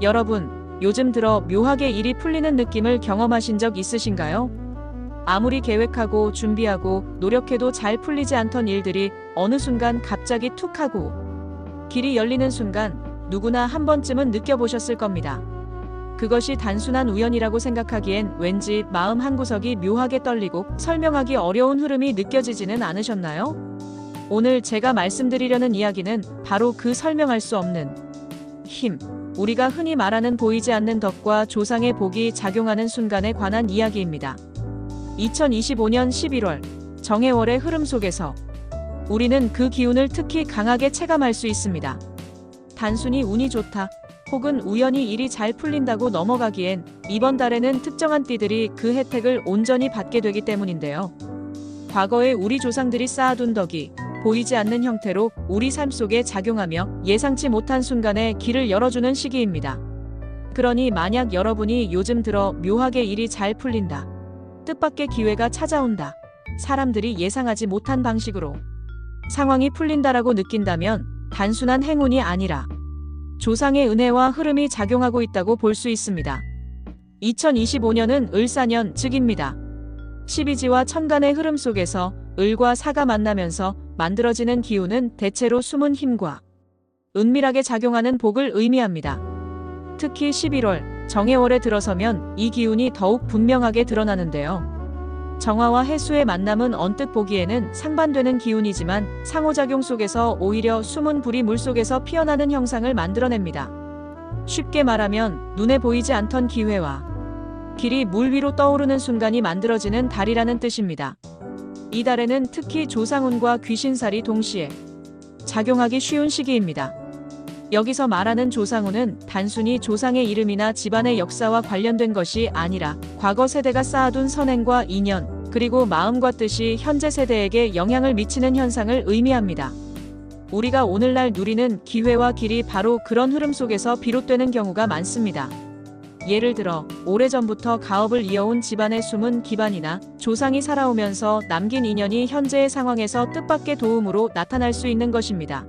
여러분, 요즘 들어 묘하게 일이 풀리는 느낌을 경험하신 적 있으신가요? 아무리 계획하고 준비하고 노력해도 잘 풀리지 않던 일들이 어느 순간 갑자기 툭 하고 길이 열리는 순간 누구나 한 번쯤은 느껴보셨을 겁니다. 그것이 단순한 우연이라고 생각하기엔 왠지 마음 한구석이 묘하게 떨리고 설명하기 어려운 흐름이 느껴지지는 않으셨나요? 오늘 제가 말씀드리려는 이야기는 바로 그 설명할 수 없는 힘, 우리가 흔히 말하는 보이지 않는 덕과 조상의 복이 작용하는 순간에 관한 이야기입니다. 2025년 11월 정해월의 흐름 속에서 우리는 그 기운을 특히 강하게 체감할 수 있습니다. 단순히 운이 좋다 혹은 우연히 일이 잘 풀린다고 넘어가기엔 이번 달에는 특정한 띠들이 그 혜택을 온전히 받게 되기 때문인데요. 과거에 우리 조상들이 쌓아둔 덕이 보이지 않는 형태로 우리 삶 속에 작용하며 예상치 못한 순간에 길을 열어주는 시기입니다. 그러니 만약 여러분이 요즘 들어 묘하게 일이 잘 풀린다. 뜻밖의 기회가 찾아온다. 사람들이 예상하지 못한 방식으로 상황이 풀린다라고 느낀다면 단순한 행운이 아니라 조상의 은혜와 흐름이 작용하고 있다고 볼 수 있습니다. 2025년은 을사년 즉입니다. 12지와 천간의 흐름 속에서 을과 사가 만나면서 만들어지는 기운은 대체로 숨은 힘과 은밀하게 작용하는 복을 의미합니다. 특히 11월, 정해월에 들어서면 이 기운이 더욱 분명하게 드러나는데요. 정화와 해수의 만남은 언뜻 보기에는 상반되는 기운이지만 상호작용 속에서 오히려 숨은 불이 물속에서 피어나는 형상을 만들어냅니다. 쉽게 말하면 눈에 보이지 않던 기회와 길이 물 위로 떠오르는 순간이 만들어지는 달이라는 뜻입니다. 이 달에는 특히 조상운과 귀신살이 동시에 작용하기 쉬운 시기입니다. 여기서 말하는 조상운은 단순히 조상의 이름이나 집안의 역사와 관련된 것이 아니라 과거 세대가 쌓아둔 선행과 인연, 그리고 마음과 뜻이 현재 세대에게 영향을 미치는 현상을 의미합니다. 우리가 오늘날 누리는 기회와 길이 바로 그런 흐름 속에서 비롯되는 경우가 많습니다. 예를 들어 오래전부터 가업을 이어온 집안의 숨은 기반이나 조상이 살아오면서 남긴 인연이 현재의 상황에서 뜻밖의 도움으로 나타날 수 있는 것입니다.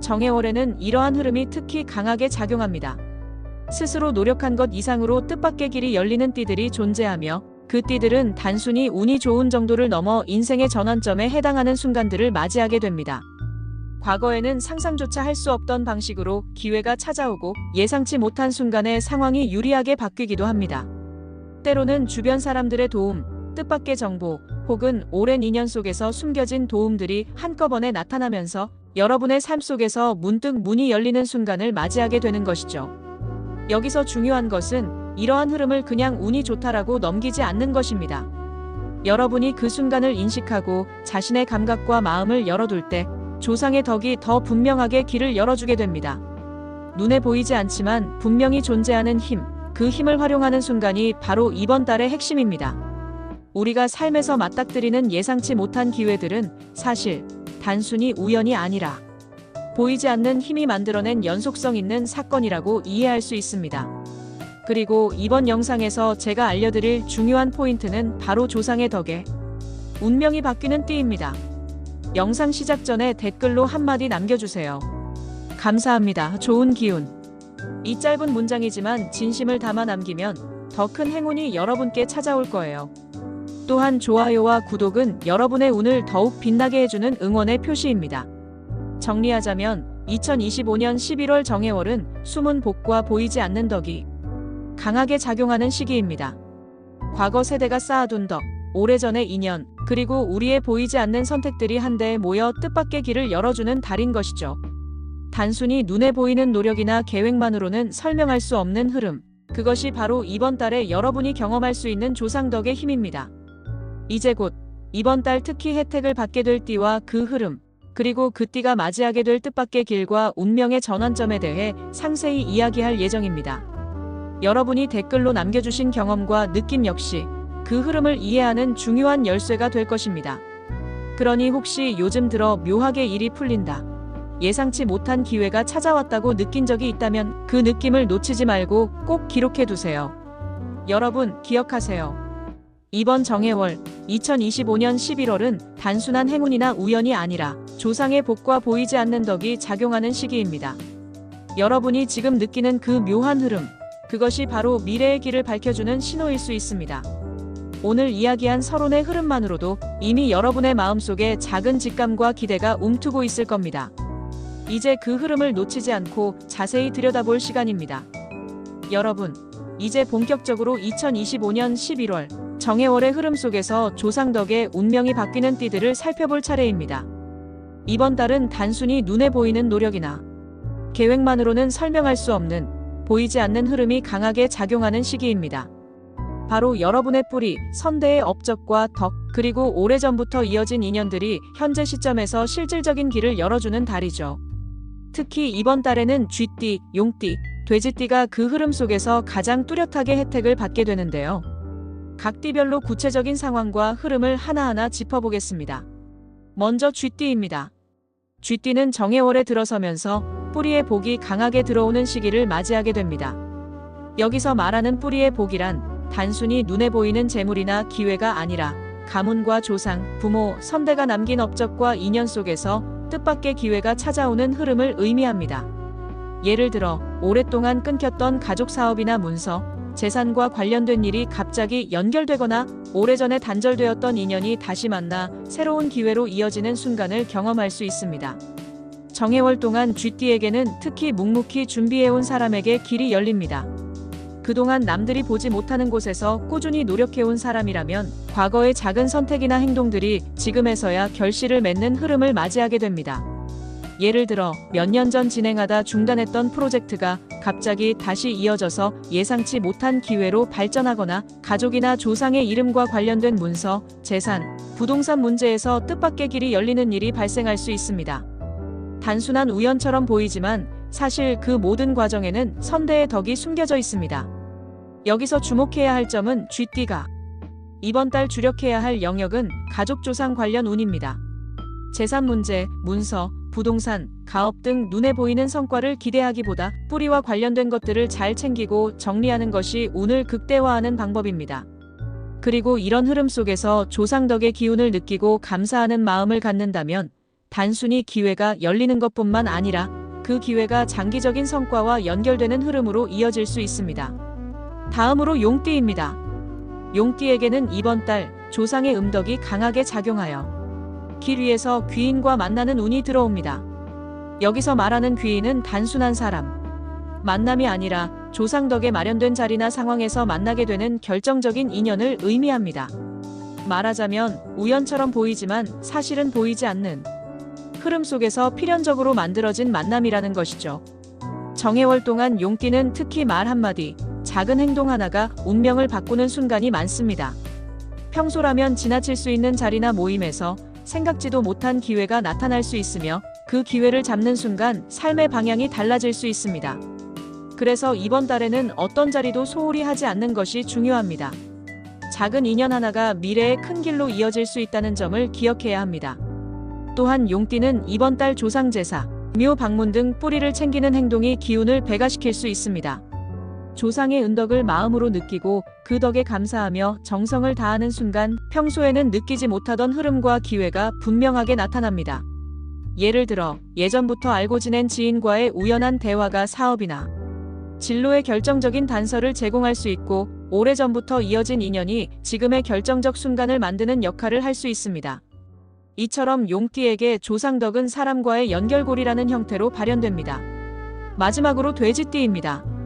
정해 월에는 이러한 흐름이 특히 강하게 작용합니다. 스스로 노력한 것 이상으로 뜻밖의 길이 열리는 띠들이 존재하며 그 띠들은 단순히 운이 좋은 정도를 넘어 인생의 전환점에 해당하는 순간들을 맞이하게 됩니다. 과거에는 상상조차 할 수 없던 방식으로 기회가 찾아오고 예상치 못한 순간에 상황이 유리하게 바뀌기도 합니다. 때로는 주변 사람들의 도움, 뜻밖의 정보, 혹은 오랜 인연 속에서 숨겨진 도움들이 한꺼번에 나타나면서 여러분의 삶 속에서 문득 문이 열리는 순간을 맞이하게 되는 것이죠. 여기서 중요한 것은 이러한 흐름을 그냥 운이 좋다라고 넘기지 않는 것입니다. 여러분이 그 순간을 인식하고 자신의 감각과 마음을 열어둘 때 조상의 덕이 더 분명하게 길을 열어주게 됩니다. 눈에 보이지 않지만 분명히 존재하는 힘, 그 힘을 활용하는 순간이 바로 이번 달의 핵심입니다. 우리가 삶에서 맞닥뜨리는 예상치 못한 기회들은 사실 단순히 우연이 아니라 보이지 않는 힘이 만들어낸 연속성 있는 사건이라고 이해할 수 있습니다. 그리고 이번 영상에서 제가 알려드릴 중요한 포인트는 바로 조상의 덕에 운명이 바뀌는 띠입니다. 영상 시작 전에 댓글로 한마디 남겨주세요. 감사합니다. 좋은 기운. 이 짧은 문장이지만 진심을 담아 남기면 더 큰 행운이 여러분께 찾아올 거예요. 또한 좋아요와 구독은 여러분의 운을 더욱 빛나게 해주는 응원의 표시입니다. 정리하자면 2025년 11월 정해월은 숨은 복과 보이지 않는 덕이 강하게 작용하는 시기입니다. 과거 세대가 쌓아둔 덕, 오래전의 인연, 그리고 우리의 보이지 않는 선택들이 한데에 모여 뜻밖의 길을 열어주는 달인 것이죠. 단순히 눈에 보이는 노력이나 계획만으로는 설명할 수 없는 흐름. 그것이 바로 이번 달에 여러분이 경험할 수 있는 조상덕의 힘입니다. 이제 곧 이번 달 특히 혜택을 받게 될 띠와 그 흐름, 그리고 그 띠가 맞이하게 될 뜻밖의 길과 운명의 전환점에 대해 상세히 이야기할 예정입니다. 여러분이 댓글로 남겨주신 경험과 느낌 역시 그 흐름을 이해하는 중요한 열쇠가 될 것입니다. 그러니 혹시 요즘 들어 묘하게 일이 풀린다. 예상치 못한 기회가 찾아왔다고 느낀 적이 있다면 그 느낌을 놓치지 말고 꼭 기록해 두세요. 여러분, 기억하세요. 이번 정해월 2025년 11월은 단순한 행운이나 우연이 아니라 조상의 복과 보이지 않는 덕이 작용하는 시기입니다. 여러분이 지금 느끼는 그 묘한 흐름, 그것이 바로 미래의 길을 밝혀주는 신호일 수 있습니다. 오늘 이야기한 서론의 흐름만으로도 이미 여러분의 마음속에 작은 직감과 기대가 움트고 있을 겁니다. 이제 그 흐름을 놓치지 않고 자세히 들여다볼 시간입니다. 여러분, 이제 본격적으로 2025년 11월 정해월의 흐름 속에서 조상 덕의 운명이 바뀌는 띠들을 살펴볼 차례입니다. 이번 달은 단순히 눈에 보이는 노력이나 계획만으로는 설명할 수 없는 보이지 않는 흐름이 강하게 작용하는 시기입니다. 바로 여러분의 뿌리, 선대의 업적과 덕, 그리고 오래전부터 이어진 인연들이 현재 시점에서 실질적인 길을 열어주는 달이죠. 특히 이번 달에는 쥐띠, 용띠, 돼지띠가 그 흐름 속에서 가장 뚜렷하게 혜택을 받게 되는데요. 각 띠별로 구체적인 상황과 흐름을 하나하나 짚어보겠습니다. 먼저 쥐띠입니다. 쥐띠는 정해월에 들어서면서 뿌리의 복이 강하게 들어오는 시기를 맞이하게 됩니다. 여기서 말하는 뿌리의 복이란 단순히 눈에 보이는 재물이나 기회가 아니라 가문과 조상, 부모, 선대가 남긴 업적과 인연 속에서 뜻밖의 기회가 찾아오는 흐름을 의미합니다. 예를 들어 오랫동안 끊겼던 가족 사업이나 문서, 재산과 관련된 일이 갑자기 연결되거나 오래전에 단절되었던 인연이 다시 만나 새로운 기회로 이어지는 순간을 경험할 수 있습니다. 정해월 동안 쥐띠에게는 특히 묵묵히 준비해온 사람에게 길이 열립니다. 그동안 남들이 보지 못하는 곳에서 꾸준히 노력해온 사람이라면 과거의 작은 선택이나 행동들이 지금에서야 결실을 맺는 흐름을 맞이하게 됩니다. 예를 들어 몇 년 전 진행하다 중단했던 프로젝트가 갑자기 다시 이어져서 예상치 못한 기회로 발전하거나 가족이나 조상의 이름과 관련된 문서, 재산, 부동산 문제에서 뜻밖의 길이 열리는 일이 발생할 수 있습니다. 단순한 우연처럼 보이지만 사실 그 모든 과정에는 선대의 덕이 숨겨져 있습니다. 여기서 주목해야 할 점은 쥐띠가 이번 달 주력해야 할 영역은 가족 조상 관련 운입니다. 재산 문제, 문서, 부동산, 가업 등 눈에 보이는 성과를 기대하기보다 뿌리와 관련된 것들을 잘 챙기고 정리하는 것이 운을 극대화하는 방법입니다. 그리고 이런 흐름 속에서 조상 덕의 기운을 느끼고 감사하는 마음을 갖는다면 단순히 기회가 열리는 것뿐만 아니라 그 기회가 장기적인 성과와 연결되는 흐름으로 이어질 수 있습니다. 다음으로 용띠입니다. 용띠에게는 이번 달 조상의 음덕이 강하게 작용하여 길 위에서 귀인과 만나는 운이 들어옵니다. 여기서 말하는 귀인은 단순한 사람, 만남이 아니라 조상 덕에 마련된 자리나 상황에서 만나게 되는 결정적인 인연을 의미합니다. 말하자면 우연처럼 보이지만 사실은 보이지 않는 흐름 속에서 필연적으로 만들어진 만남이라는 것이죠. 정해월 동안 용띠는 특히 말 한마디, 작은 행동 하나가 운명을 바꾸는 순간이 많습니다. 평소라면 지나칠 수 있는 자리나 모임에서 생각지도 못한 기회가 나타날 수 있으며 그 기회를 잡는 순간 삶의 방향이 달라질 수 있습니다. 그래서 이번 달에는 어떤 자리도 소홀히 하지 않는 것이 중요합니다. 작은 인연 하나가 미래의 큰 길로 이어질 수 있다는 점을 기억해야 합니다. 또한 용띠는 이번 달 조상제사, 묘 방문 등 뿌리를 챙기는 행동이 기운을 배가시킬 수 있습니다. 조상의 은덕을 마음으로 느끼고 그 덕에 감사하며 정성을 다하는 순간 평소에는 느끼지 못하던 흐름과 기회가 분명하게 나타납니다. 예를 들어 예전부터 알고 지낸 지인과의 우연한 대화가 사업이나 진로의 결정적인 단서를 제공할 수 있고 오래전부터 이어진 인연이 지금의 결정적 순간을 만드는 역할을 할 수 있습니다. 이처럼 용띠에게 조상덕은 사람과의 연결고리라는 형태로 발현됩니다. 마지막으로 돼지띠입니다.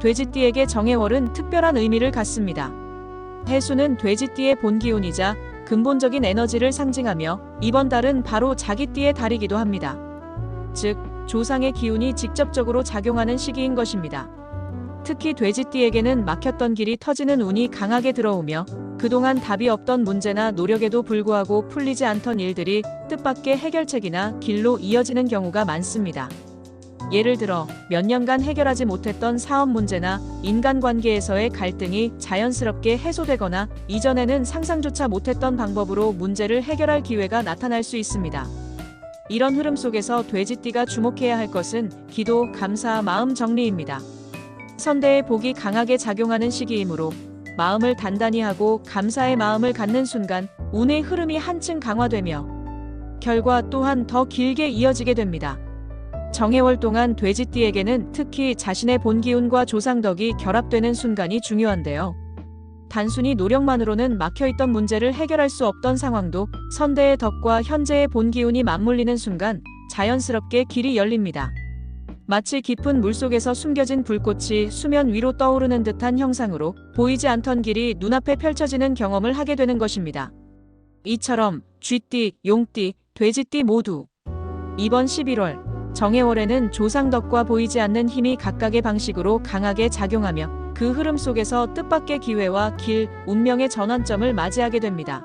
돼지띠에게 정해월은 특별한 의미를 갖습니다. 해수는 돼지띠의 본기운이자 근본적인 에너지를 상징하며 이번 달은 바로 자기 띠의 달이기도 합니다. 즉, 조상의 기운이 직접적으로 작용하는 시기인 것입니다. 특히 돼지띠에게는 막혔던 길이 터지는 운이 강하게 들어오며 그동안 답이 없던 문제나 노력에도 불구하고 풀리지 않던 일들이 뜻밖의 해결책이나 길로 이어지는 경우가 많습니다. 예를 들어 몇 년간 해결하지 못했던 사업 문제나 인간관계에서의 갈등이 자연스럽게 해소되거나 이전에는 상상조차 못했던 방법으로 문제를 해결할 기회가 나타날 수 있습니다. 이런 흐름 속에서 돼지띠가 주목해야 할 것은 기도, 감사, 마음 정리입니다. 선대의 복이 강하게 작용하는 시기이므로 마음을 단단히 하고 감사의 마음을 갖는 순간 운의 흐름이 한층 강화되며 결과 또한 더 길게 이어지게 됩니다. 정해월 동안 돼지띠에게는 특히 자신의 본기운과 조상덕이 결합되는 순간이 중요한데요. 단순히 노력만으로는 막혀있던 문제를 해결할 수 없던 상황도 선대의 덕과 현재의 본기운이 맞물리는 순간 자연스럽게 길이 열립니다. 마치 깊은 물속에서 숨겨진 불꽃이 수면 위로 떠오르는 듯한 형상으로 보이지 않던 길이 눈앞에 펼쳐지는 경험을 하게 되는 것입니다. 이처럼 쥐띠, 용띠, 돼지띠 모두 이번 11월 정해월에는 조상덕과 보이지 않는 힘이 각각의 방식으로 강하게 작용하며 그 흐름 속에서 뜻밖의 기회와 길, 운명의 전환점을 맞이하게 됩니다.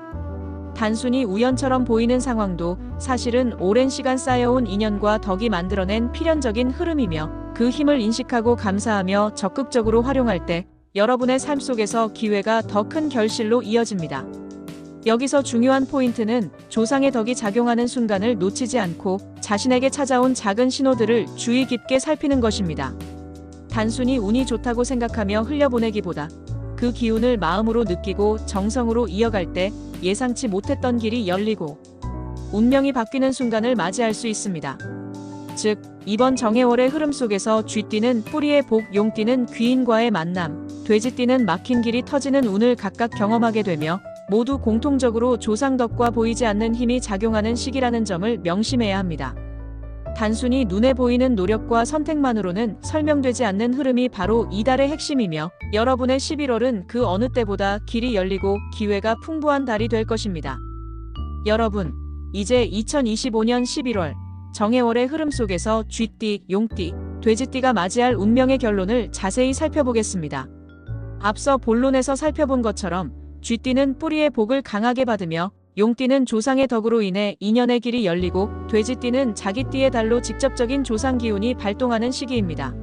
단순히 우연처럼 보이는 상황도 사실은 오랜 시간 쌓여온 인연과 덕이 만들어낸 필연적인 흐름이며 그 힘을 인식하고 감사하며 적극적으로 활용할 때 여러분의 삶 속에서 기회가 더 큰 결실로 이어집니다. 여기서 중요한 포인트는 조상의 덕이 작용하는 순간을 놓치지 않고 자신에게 찾아온 작은 신호들을 주의 깊게 살피는 것입니다. 단순히 운이 좋다고 생각하며 흘려보내기보다 그 기운을 마음으로 느끼고 정성으로 이어갈 때 예상치 못했던 길이 열리고 운명이 바뀌는 순간을 맞이할 수 있습니다. 즉, 이번 정해월의 흐름 속에서 쥐띠는 뿌리의 복, 용띠는 귀인과의 만남, 돼지띠는 막힌 길이 터지는 운을 각각 경험하게 되며 모두 공통적으로 조상덕과 보이지 않는 힘이 작용하는 시기라는 점을 명심해야 합니다. 단순히 눈에 보이는 노력과 선택만으로는 설명되지 않는 흐름이 바로 이달의 핵심이며 여러분의 11월은 그 어느 때보다 길이 열리고 기회가 풍부한 달이 될 것입니다. 여러분, 이제 2025년 11월 정해월의 흐름 속에서 쥐띠, 용띠, 돼지띠가 맞이할 운명의 결론을 자세히 살펴보겠습니다. 앞서 본론에서 살펴본 것처럼 쥐띠는 뿌리의 복을 강하게 받으며 용띠는 조상의 덕으로 인해 인연의 길이 열리고 돼지띠는 자기 띠의 달로 직접적인 조상 기운이 발동하는 시기입니다.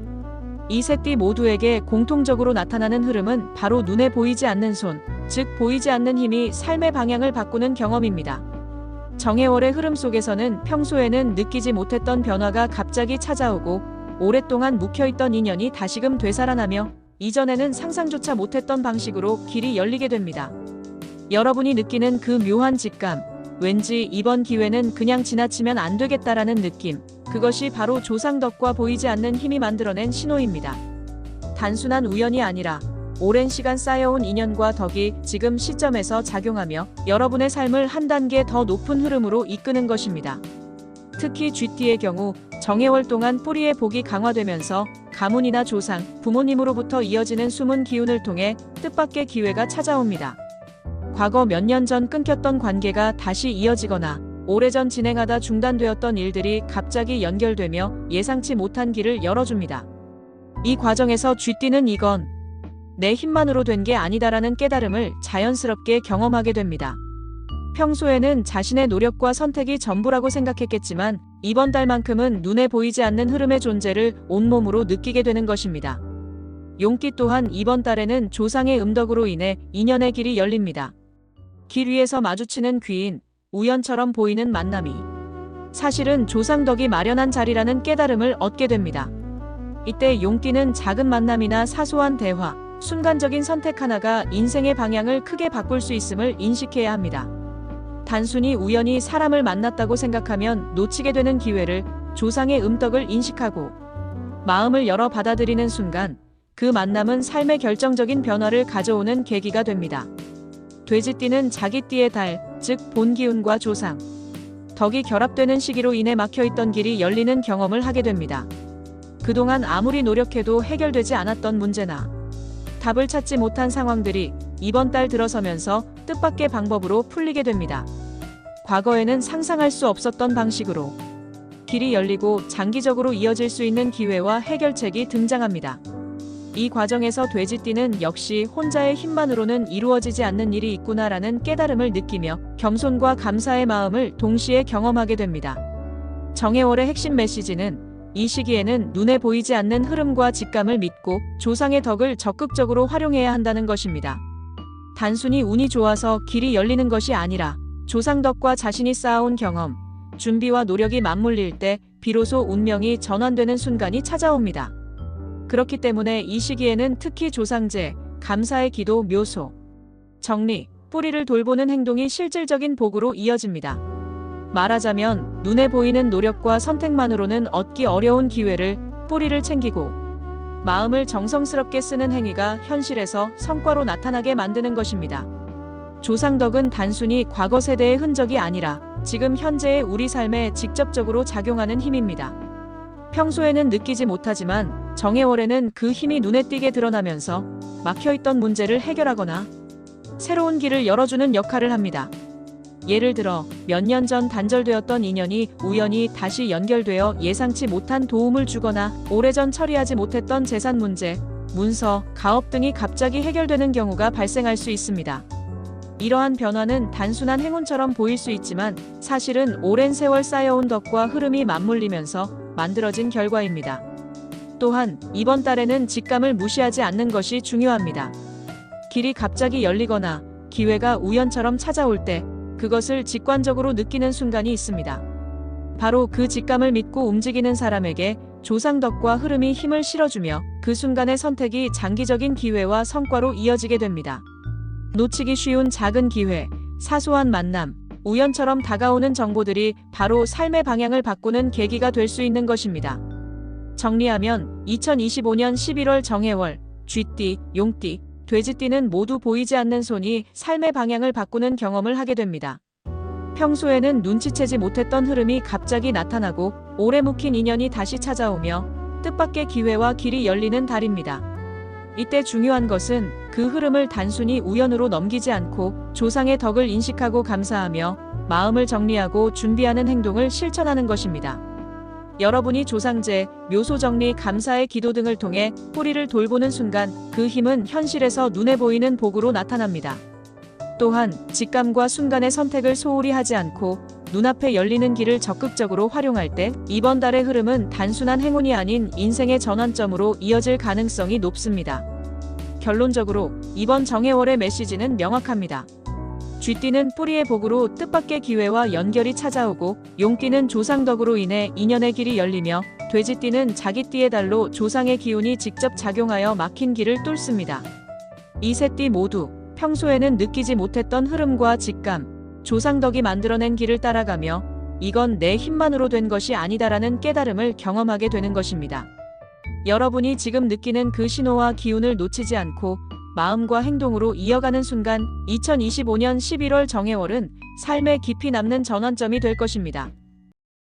이 세 띠 모두에게 공통적으로 나타나는 흐름은 바로 눈에 보이지 않는 손, 즉 보이지 않는 힘이 삶의 방향을 바꾸는 경험입니다. 정해월의 흐름 속에서는 평소에는 느끼지 못했던 변화가 갑자기 찾아오고 오랫동안 묵혀있던 인연이 다시금 되살아나며 이전에는 상상조차 못했던 방식으로 길이 열리게 됩니다. 여러분이 느끼는 그 묘한 직감, 왠지 이번 기회는 그냥 지나치면 안 되겠다라는 느낌, 그것이 바로 조상덕과 보이지 않는 힘이 만들어낸 신호입니다. 단순한 우연이 아니라 오랜 시간 쌓여온 인연과 덕이 지금 시점에서 작용하며 여러분의 삶을 한 단계 더 높은 흐름으로 이끄는 것입니다. 특히 쥐띠의 경우 정해월 동안 뿌리의 복이 강화되면서 가문이나 조상, 부모님으로부터 이어지는 숨은 기운을 통해 뜻밖의 기회가 찾아옵니다. 과거 몇 년 전 끊겼던 관계가 다시 이어지거나 오래전 진행하다 중단되었던 일들이 갑자기 연결되며 예상치 못한 길을 열어줍니다. 이 과정에서 쥐띠는 이건 내 힘만으로 된 게 아니다라는 깨달음을 자연스럽게 경험하게 됩니다. 평소에는 자신의 노력과 선택이 전부라고 생각했겠지만 이번 달만큼은 눈에 보이지 않는 흐름의 존재를 온몸으로 느끼게 되는 것입니다. 용띠 또한 이번 달에는 조상의 음덕으로 인해 인연의 길이 열립니다. 길 위에서 마주치는 귀인, 우연처럼 보이는 만남이 사실은 조상덕이 마련한 자리라는 깨달음을 얻게 됩니다. 이때 용띠는 작은 만남이나 사소한 대화, 순간적인 선택 하나가 인생의 방향을 크게 바꿀 수 있음을 인식해야 합니다. 단순히 우연히 사람을 만났다고 생각하면 놓치게 되는 기회를 조상의 음덕을 인식하고 마음을 열어 받아들이는 순간 그 만남은 삶의 결정적인 변화를 가져오는 계기가 됩니다. 돼지띠는 자기 띠의 달, 즉 본기운과 조상, 덕이 결합되는 시기로 인해 막혀있던 길이 열리는 경험을 하게 됩니다. 그동안 아무리 노력해도 해결되지 않았던 문제나 답을 찾지 못한 상황들이 이번 달 들어서면서 뜻밖의 방법으로 풀리게 됩니다. 과거에는 상상할 수 없었던 방식으로 길이 열리고 장기적으로 이어질 수 있는 기회와 해결책이 등장합니다. 이 과정에서 돼지띠는 역시 혼자의 힘만으로는 이루어지지 않는 일이 있구나라는 깨달음을 느끼며 겸손과 감사의 마음을 동시에 경험하게 됩니다. 정해월의 핵심 메시지는 이 시기에는 눈에 보이지 않는 흐름과 직감을 믿고 조상의 덕을 적극적으로 활용해야 한다는 것입니다. 단순히 운이 좋아서 길이 열리는 것이 아니라 조상덕과 자신이 쌓아온 경험, 준비와 노력이 맞물릴 때 비로소 운명이 전환되는 순간이 찾아옵니다. 그렇기 때문에 이 시기에는 특히 조상제, 감사의 기도, 묘소, 정리, 뿌리를 돌보는 행동이 실질적인 복으로 이어집니다. 말하자면 눈에 보이는 노력과 선택만으로는 얻기 어려운 기회를 뿌리를 챙기고 마음을 정성스럽게 쓰는 행위가 현실에서 성과로 나타나게 만드는 것입니다. 조상덕은 단순히 과거 세대의 흔적이 아니라 지금 현재의 우리 삶에 직접적으로 작용하는 힘입니다. 평소에는 느끼지 못하지만 정해월에는 그 힘이 눈에 띄게 드러나면서 막혀있던 문제를 해결하거나 새로운 길을 열어주는 역할을 합니다. 예를 들어 몇 년 전 단절되었던 인연이 우연히 다시 연결되어 예상치 못한 도움을 주거나 오래전 처리하지 못했던 재산 문제, 문서, 가업 등이 갑자기 해결되는 경우가 발생할 수 있습니다. 이러한 변화는 단순한 행운처럼 보일 수 있지만 사실은 오랜 세월 쌓여온 덕과 흐름이 맞물리면서 만들어진 결과입니다. 또한 이번 달에는 직감을 무시하지 않는 것이 중요합니다. 길이 갑자기 열리거나 기회가 우연처럼 찾아올 때 그것을 직관적으로 느끼는 순간이 있습니다. 바로 그 직감을 믿고 움직이는 사람에게 조상덕과 흐름이 힘을 실어주며 그 순간의 선택이 장기적인 기회와 성과로 이어지게 됩니다. 놓치기 쉬운 작은 기회, 사소한 만남, 우연처럼 다가오는 정보들이 바로 삶의 방향을 바꾸는 계기가 될 수 있는 것입니다. 정리하면 2025년 11월 정해월, 쥐띠, 용띠, 돼지띠는 모두 보이지 않는 손이 삶의 방향을 바꾸는 경험을 하게 됩니다. 평소에는 눈치채지 못했던 흐름이 갑자기 나타나고 오래 묵힌 인연이 다시 찾아오며 뜻밖의 기회와 길이 열리는 달입니다. 이때 중요한 것은 그 흐름을 단순히 우연으로 넘기지 않고 조상의 덕을 인식하고 감사하며 마음을 정리하고 준비하는 행동을 실천하는 것입니다. 여러분이 조상제, 묘소 정리, 감사의 기도 등을 통해 뿌리를 돌보는 순간 그 힘은 현실에서 눈에 보이는 복으로 나타납니다. 또한 직감과 순간의 선택을 소홀히 하지 않고 눈앞에 열리는 길을 적극적으로 활용할 때 이번 달의 흐름은 단순한 행운이 아닌 인생의 전환점으로 이어질 가능성이 높습니다. 결론적으로 이번 정해월의 메시지는 명확합니다. 쥐띠는 뿌리의 복으로 뜻밖의 기회와 연결이 찾아오고 용띠는 조상덕으로 인해 인연의 길이 열리며 돼지띠는 자기 띠의 달로 조상의 기운이 직접 작용하여 막힌 길을 뚫습니다. 이세띠 모두 평소에는 느끼지 못했던 흐름과 직감, 조상덕이 만들어낸 길을 따라가며 이건 내 힘만으로 된 것이 아니다라는 깨달음을 경험하게 되는 것입니다. 여러분이 지금 느끼는 그 신호와 기운을 놓치지 않고 마음과 행동으로 이어가는 순간 2025년 11월 정해월은 삶에 깊이 남는 전환점이 될 것입니다.